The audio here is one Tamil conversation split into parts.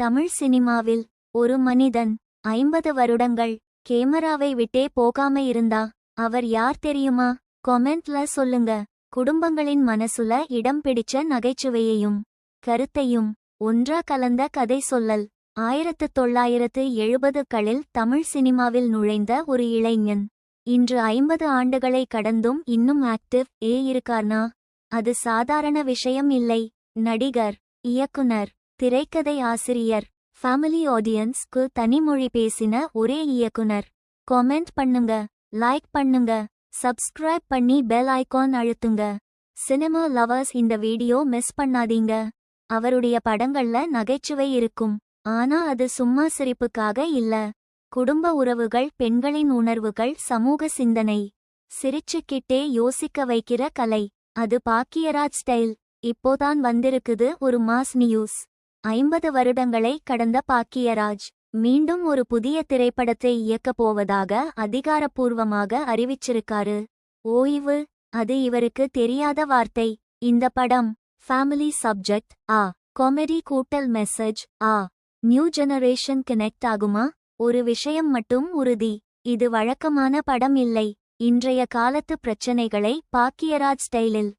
தமிழ் சினிமாவில் ஒரு மனிதன் ஐம்பது வருடங்கள் கேமராவை விட்டே போகாம இருந்தா அவர் யார் தெரியுமா? கொமெண்ட்ல சொல்லுங்க. குடும்பங்களின் மனசுல இடம் பிடிச்ச நகைச்சுவையையும் கருத்தையும் ஒன்றா கலந்த கதை சொல்லல். ஆயிரத்து தொள்ளாயிரத்து எழுபதுகளில் தமிழ் சினிமாவில் நுழைந்த ஒரு இளைஞன். இன்று ஐம்பது ஆண்டுகளை கடந்தும் இன்னும் ஆக்டிவ் ஏ இருக்கார்னா? அது சாதாரண விஷயம் இல்லை. நடிகர் இயக்குனர் திரைக்கதை ஆசிரியர். ஃபேமிலி ஆடியன்ஸ்க்கு தனிமொழி பேசின ஒரே இயக்குனர். காமெண்ட் பண்ணுங்க லைக் பண்ணுங்க சப்ஸ்கிரைப் பண்ணி பெல் ஐகான் அழுத்துங்க. சினிமா லவர்ஸ் இந்த வீடியோ மிஸ் பண்ணாதீங்க. அவருடைய படங்கள்ல நகைச்சுவை இருக்கும். ஆனா அது சும்மா சிரிப்புக்காக இல்ல. குடும்ப உறவுகள் பெண்களின் உணர்வுகள் சமூக சிந்தனை. சிரிச்சுக்கிட்டே யோசிக்க வைக்கிற கலை. அது பாக்கியராஜ் ஸ்டைல் இப்போதான் வந்திருக்குது ஒரு மாஸ் நியூஸ் ஐம்பது வருடங்களை கடந்த பாக்கியராஜ் மீண்டும் ஒரு புதிய திரைப்படத்தை இயக்கப் போவதாக அதிகாரப்பூர்வமாக அறிவிச்சிருக்காரு. ஓய்வு அது இவருக்கு தெரியாத வார்த்தை. இந்த படம் ஃபேமிலி சப்ஜெக்ட் ஆ. காமெடி கூட்டல் மெசேஜ் ஆ. நியூ ஜெனரேஷன் கனெக்ட் ஆகுமா? ஒரு விஷயம் மட்டும் உறுதி. இது வழக்கமான படம் இல்லை. இன்றைய காலத்து பிரச்சனைகளை பாக்கியராஜ் ஸ்டைலில்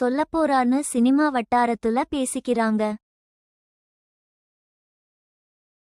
சொல்லப்போறான்னு சினிமா வட்டாரத்துல பேசிக்கிறாங்க.